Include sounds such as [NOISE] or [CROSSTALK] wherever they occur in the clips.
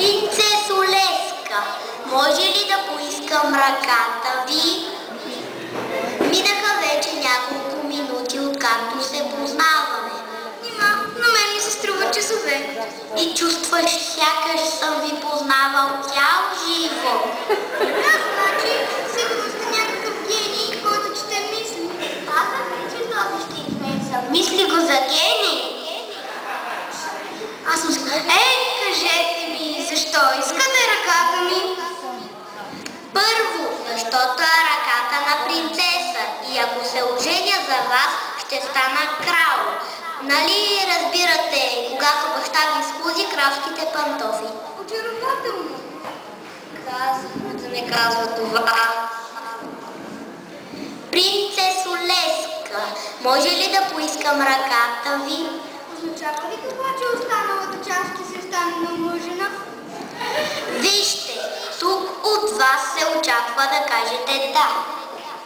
Принцесо може ли да поискам ръката ви? Минаха вече няколко минути, откакто се познаваме. Нима, на мен ми се струва часове. И чувстваш, сякаш съм ви познавал цял живо. Да, [LAUGHS] значи, защото е ръката на принцеса и ако се оженя за вас, ще стана крал. Нали разбирате, когато баща ви схузи кралските пантофи? Очарователно. Казвам да не казва това. Принцесо Леска, може ли да поискам ръката ви? Означава ли това, че останалата част ще се стане намъжена? Вас се очаква да кажете да.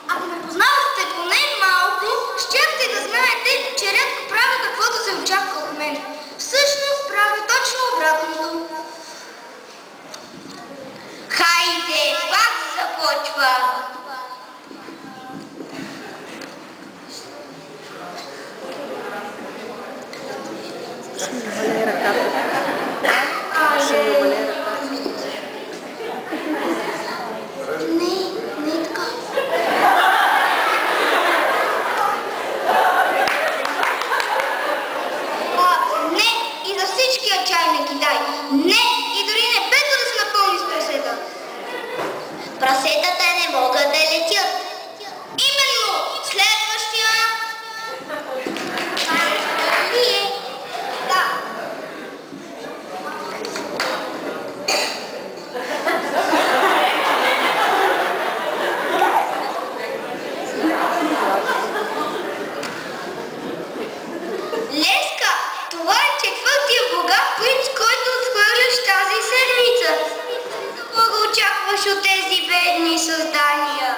Ако ме познавахте поне малко, щяхте да знаете, че рядко правя каквото се очаква от мен. Всъщност правя точно обратното. Хайде, пак започва. Ръката. Ще ми вале ръката. Не, не е така. А, не, и за всичкия чай не ги дай. Не, и дори не пето да се напълни с пресета. Прасетата не могат да летят. Именно, следващия. Вие. Да. Леска, това е четвъртия богат принц, който отхвърляш тази седмица. Какво го очакваш от тези бедни създания?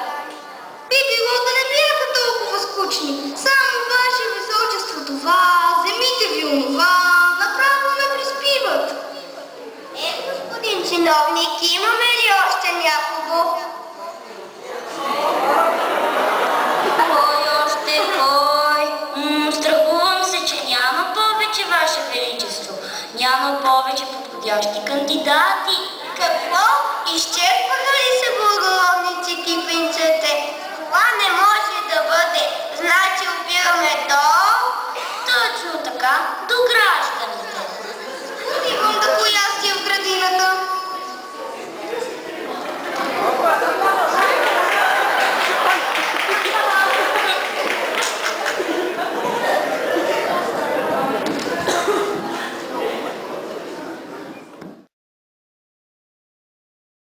Би било да не бяха толкова скучни. Само ваше височество това, земите ви онова, направо ме приспиват. Е, господин чиновник, имаме ли още някого? Кой още страхувам се, че няма повече, Ваше Величество. Няма повече подходящи кандидати. Изчерпаха ли са благородници кипенцете?